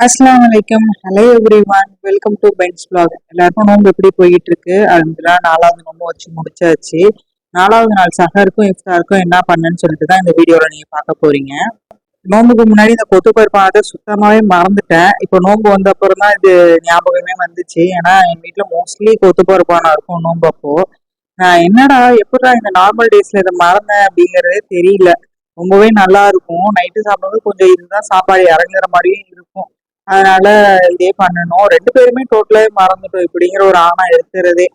அஸ்லாம் வலைக்கம் hello everyone welcome to Ben's blog எல்லாருக்கும் நோம்பு எப்படி போயிட்டு இருக்கு அதுலாம் நாலாவது நோம்பு வச்சு முடிச்சாச்சு. நாலாவது நாள் சஹருக்கும் இஃப்தாருக்கும் என்ன பண்ணுன்னு சொல்லிட்டு தான் இந்த வீடியோவில் நீங்கள் பார்க்க போறீங்க. நோம்புக்கு முன்னாடி இந்த கொத்து பருப்பானதை சுத்தமாகவே மறந்துட்டேன். இப்போ நோம்பு வந்த அப்புறம் தான் இது ஞாபகமே வந்துச்சு. ஏன்னா என் வீட்டில் மோஸ்ட்லி கொத்து பருப்பானா இருக்கும் நோம்பு அப்போ. நான் என்னடா எப்படா இந்த நார்மல் டேஸில் இதை மறந்தேன் அப்படிங்கிறதே தெரியல. ரொம்பவே நல்லா இருக்கும். நைட்டு சாப்பிடும்போது கொஞ்சம் இதுதான் சாப்பாடு இறங்குற மாதிரியும் இருக்கும். அதனால இதே பண்ணணும். ரெண்டு பேருமே டோட்டலாகவே மறந்துட்டோம். இப்படிங்கிற ஒரு ஆணா எடுக்கிறதே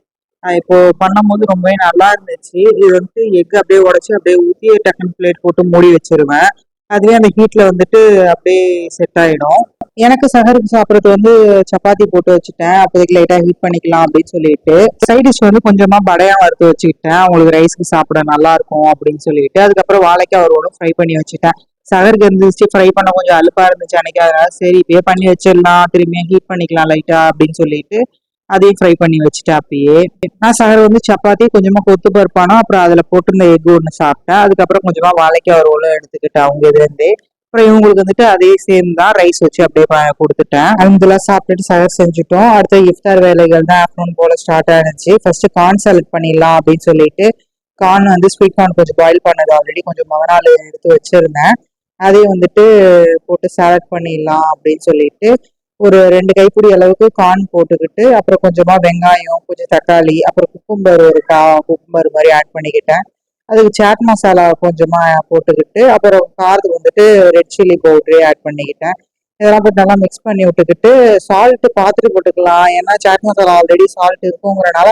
இப்போ பண்ணும்போது ரொம்பவே நல்லா இருந்துச்சு. இது வந்து எக் அப்படியே உடச்சி அப்படியே ஊத்தி டக்குன்னு பிளேட் போட்டு மூடி வச்சிருவேன். அதுவே அந்த ஹீட்ல வந்துட்டு அப்படியே செட் ஆயிடும். எனக்கு சகருக்கு சாப்பிட்றது வந்து சப்பாத்தி போட்டு வச்சுட்டேன். அப்போதைக்கு லைட்டா ஹீட் பண்ணிக்கலாம் அப்படின்னு சொல்லிட்டு. சைட் டிஷ் வந்து கொஞ்சமா படையா வறுத்து வச்சுக்கிட்டேன். அவங்களுக்கு ரைஸ்க்கு சாப்பிட நல்லா இருக்கும் அப்படின்னு சொல்லிட்டு. அதுக்கப்புறம் வாழைக்காய் அவரோட ஃப்ரை பண்ணி வச்சுட்டேன். சகருக்கு இருந்துச்சு ஃப்ரை பண்ண கொஞ்சம் அழுப்பா இருந்துச்சு அன்னைக்கு. அதனால சரி இப்பயே பண்ணி வச்சிடலாம். திரும்பியும் ஹீட் பண்ணிக்கலாம் லைட்டா அப்படின்னு சொல்லிட்டு அதையும் ஃப்ரை பண்ணி வச்சுட்டேன் அப்பயே. நான் சகர் வந்து சப்பாத்தி கொஞ்சமா கொத்து பருப்பானோ அப்புறம் அதுல போட்டிருந்த எக் ஒன்று சாப்பிட்டேன். அதுக்கப்புறம் கொஞ்சமா வாழைக்காய் ரோலும் எடுத்துக்கிட்டேன் அவங்க இதுலேருந்தே அப்புறம் இவங்களுக்கு வந்துட்டு அதே சேம் தான் ரைஸ் வச்சு அப்படியே கொடுத்துட்டேன். அதெல்லாம் சாப்பிட்டுட்டு சகர் செஞ்சுட்டோம். அடுத்த இஃப்தார் வேலைகள் தான் ஆஃப்டர்நூன் போல ஸ்டார்ட் ஆனிச்சு. ஃபர்ஸ்ட் கார்ன் சாலட் பண்ணிடலாம் அப்படின்னு சொல்லிட்டு கார்ன் வந்து ஸ்வீட் கார்ன் கொஞ்சம் பாயில் பண்ணது ஆல்ரெடி கொஞ்சம் மகனால எடுத்து வச்சிருந்தேன். அதையும் வந்துட்டு போட்டு சாலட் பண்ணிடலாம் அப்படின்னு சொல்லிட்டு ஒரு ரெண்டு கைப்பிடி அளவுக்கு கார்ன் போட்டுக்கிட்டு அப்புறம் கொஞ்சமா வெங்காயம் கொஞ்சம் தக்காளி அப்புறம் குக்கும்பர் ஒரு கா குக்கும்பர் மாதிரி ஆட் பண்ணிக்கிட்டேன். அதுக்கு சாட் மசாலா கொஞ்சமா போட்டுக்கிட்டு அப்புறம் காரத்துக்கு வந்துட்டு ரெட் சில்லி பவுடரே ஆட் பண்ணிக்கிட்டேன். இதெல்லாம் போட்டு நல்லா மிக்ஸ் பண்ணி விட்டுக்கிட்டு சால்ட்டு பார்த்துட்டு போட்டுக்கலாம். ஏன்னா சாட் மசாலா ஆல்ரெடி சால்ட் இருக்குங்கிறனால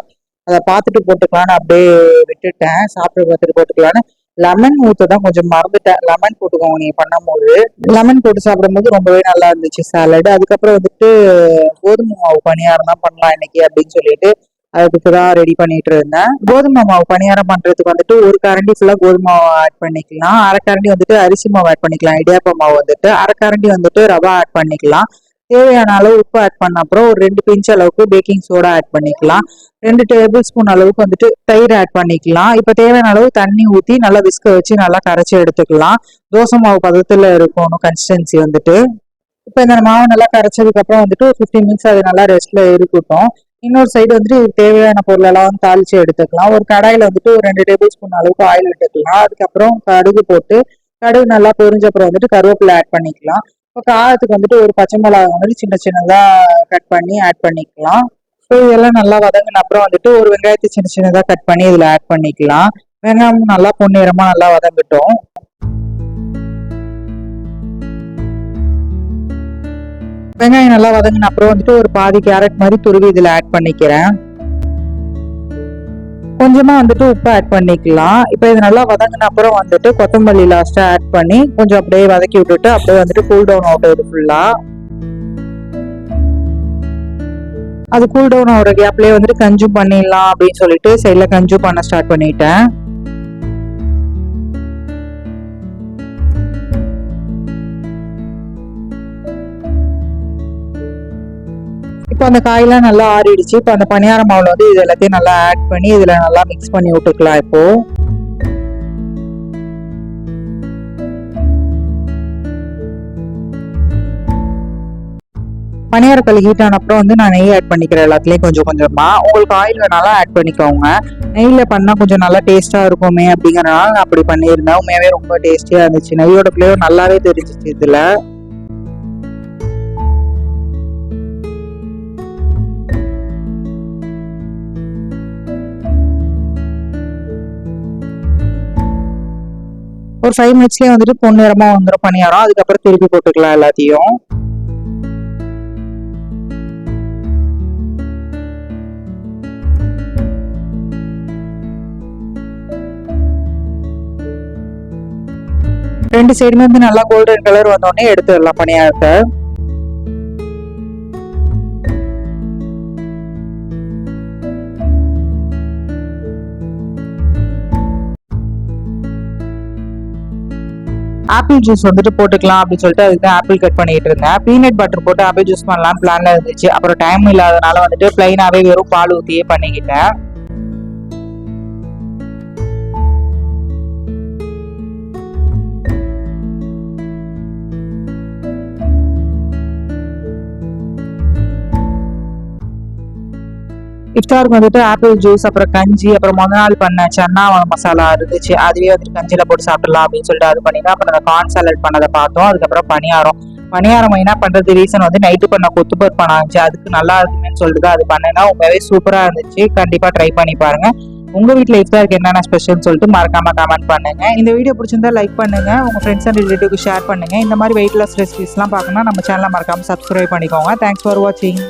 அதை பார்த்துட்டு போட்டுக்கலான்னு அப்படியே விட்டுட்டேன். சாப்பிட்டு பார்த்துட்டு போட்டுக்கலான்னு லெமன் ஊத்ததான் கொஞ்சம் மறந்துட்டேன். லெமன் போட்டுக்கோங்க நீங்க பண்ணும்போது. லெமன் போட்டு சாப்பிடும்போது ரொம்பவே நல்லா இருந்துச்சு சாலட் அதுக்கப்புறம் வந்துட்டு கோதுமை மாவு பணியாரம் தான் பண்ணலாம் இன்னைக்கு அப்படின்னு சொல்லிட்டு அதுக்கு தான் ரெடி பண்ணிட்டு இருந்தேன். கோதுமை மாவு பணியாரம் பண்றதுக்கு வந்துட்டு ஒரு கரண்டி ஃபுல்லா கோதுமை மாவு ஆட் பண்ணிக்கலாம். அரை கரண்டி வந்துட்டு அரிசி மாவு ஆட் பண்ணிக்கலாம். இடியாப்ப மாவு வந்துட்டு அரை கரண்டி வந்துட்டு ரவா ஆட் பண்ணிக்கலாம். தேவையான அளவு உப்பு ஆட் பண்ண அப்புறம் ஒரு ரெண்டு பிஞ்ச் அளவுக்கு பேக்கிங் சோடா ஆட் பண்ணிக்கலாம். ரெண்டு டேபிள் ஸ்பூன் அளவுக்கு வந்துட்டு தயிர் ஆட் பண்ணிக்கலாம். இப்போ தேவையான அளவு தண்ணி ஊற்றி நல்லா விஸ்க வச்சு நல்லா கரைச்சி எடுத்துக்கலாம். தோசை மாவு பதத்தில் இருக்கணும் கன்சிஸ்டன்சி வந்துட்டு. இப்போ இந்த மாவு நல்லா கரைச்சதுக்கு அப்புறம் வந்துட்டு ஒரு ஃபிஃப்டீன் மினிட்ஸ் அது நல்லா ரெஸ்ட்ல இருக்கட்டும். இன்னொரு சைடு வந்துட்டு தேவையான பொருளெல்லாம் வந்து தாளிச்சு எடுத்துக்கலாம். ஒரு கடாயில வந்துட்டு ஒரு ரெண்டு டேபிள் ஸ்பூன் அளவுக்கு ஆயில் எடுத்துக்கலாம். அதுக்கப்புறம் கடுகு போட்டு கடுகு நல்லா பொரிஞ்ச அப்புறம் வந்துட்டு கருவேப்பிலை ஆட் பண்ணிக்கலாம். இப்போ காரத்துக்கு வந்துட்டு ஒரு பச்சை மிளகாய் வந்துட்டு சின்ன சின்னதாக கட் பண்ணி ஆட் பண்ணிக்கலாம். ஸோ இதெல்லாம் நல்லா வதங்கின அப்புறம் வந்துட்டு ஒரு வெங்காயத்தை சின்ன சின்னதாக கட் பண்ணி இதில் ஆட் பண்ணிக்கலாம். வெங்காயம் நல்லா பொன்னிறமா நல்லா வதங்கட்டும். வெங்காயம் நல்லா வதங்கின அப்புறம் வந்துட்டு ஒரு பாதி கேரட் மாதிரி துருவி இதில் ஆட் பண்ணிக்கிறேன். கொஞ்சமா வந்துட்டு உப்பு ஆட் பண்ணிக்கலாம். இப்போ இது நல்லா வதங்கின அப்புறம் வந்துட்டு கொத்தமல்லி லாஸ்டா ஆட் பண்ணி கொஞ்சம் அப்படியே வதக்கி விட்டுட்டு அப்படியே வந்துட்டு கூல் டவுன் ஆகுது ஃபுல்லா அது கூல் டவுன் ஆகிற கேப்லயே வந்துட்டு கஞ்சு பண்ணிடலாம் அப்படின்னு சொல்லிட்டு சைட்ல கஞ்சு பண்ண ஸ்டார்ட் பண்ணிட்டேன். இப்போ அந்த காயெல்லாம் நல்லா ஆறிடுச்சு. இப்போ அந்த பணியார மாவுல வந்து இது எல்லாத்தையும் நல்லா ஆட் பண்ணி இதில் நல்லா மிக்ஸ் பண்ணி விட்டுக்கலாம் இப்போ. பணியாரக்கல் ஹீட் ஆன அப்புறம் வந்து நான் நெய் ஆட் பண்ணிக்கிறேன் எல்லாத்துலேயும் கொஞ்சம் கொஞ்சமாக உங்களுக்கு ஆயில் வேணாலும் ஆட் பண்ணிக்கோங்க. நெய்யில் பண்ணால் கொஞ்சம் நல்லா டேஸ்ட்டாக இருக்குமே அப்படிங்கிறனால நான் அப்படி பண்ணியிருந்தேன். உண்மையாகவே ரொம்ப டேஸ்டியாக இருந்துச்சு. நெய்யோட ஃப்ளேவர் நல்லாவே தெரிஞ்சிச்சு இதில். ஒரு ஃபைவ் மினிட்ஸ்லேயே வந்துட்டு பொன்னிறமா வந்துடும் பணியாரம். அதுக்கப்புறம் திருப்பி போட்டுக்கலாம் எல்லாத்தையும். ரெண்டு சைடுமே வந்து நல்லா கோல்டன் கலர் வந்தோடனே எடுத்துடலாம் பணியாரத்தை. ஆப்பிள் ஜூஸ் வந்துட்டு போட்டுக்கலாம் அப்படின்னு சொல்லிட்டு அதுக்கு ஆப்பிள் கட் பண்ணிட்டு இருந்தேன். பீனட் பட்டர் போட்டு ஆப்பிள் ஜூஸ் பண்ணலாம் பிளான்ல இருந்துச்சு. அப்புறம் டைம் இல்லாதனால வந்துட்டு பிளைனாவே வெறும் பால் ஊத்தியே பண்ணிக்கிட்டேன். இஃப்தாருக்கு வந்துட்டு ஆப்பிள் ஜூஸ் அப்புறம் கஞ்சி அப்புறம் முத நாள் பண்ண சன்னா மசாலா இருந்துச்சு. அதுவே வந்துட்டு கஞ்சியில போட்டு சாப்பிடலாம் அப்படின்னு சொல்லிட்டு அது பண்ணிட்டு அப்புறம் அந்த கார்ன் சாலட் பண்ணதை பார்த்தோம். அதுக்கப்புறம் பணியாரம். பணியாரம் என்ன பண்றது? ரீசன் வந்து நைட்டு பண்ண கொத்து பண்ண இருந்துச்சு அதுக்கு நல்லா இருக்குன்னு சொல்லிட்டு தான் அது பண்ணேன்னா உண்மையாவே சூப்பரா இருந்துச்சு. கண்டிப்பா ட்ரை பண்ணி பாருங்க. உங்க வீட்ல இஃப்தாருக்கு என்னென்ன ஸ்பெஷல்னு சொல்லிட்டு மறக்காம கமெண்ட் பண்ணுங்க. இந்த வீடியோ பிடிச்சிருந்தா லைக் பண்ணுங்க. உங்க ஃப்ரெண்ட்ஸ் அண்ட் ரிலேட்டிவ்க்கு ஷேர் பண்ணுங்க. இந்த மாதிரி வெயிட் லாஸ் ரெசிபிஸ்லாம் பார்க்கணும்னா நம்ம சேனலை மறக்காம சப்ஸ்கிரைப் பண்ணிக்கோங்க. தேங்க்ஸ் ஃபார் வாட்சிங்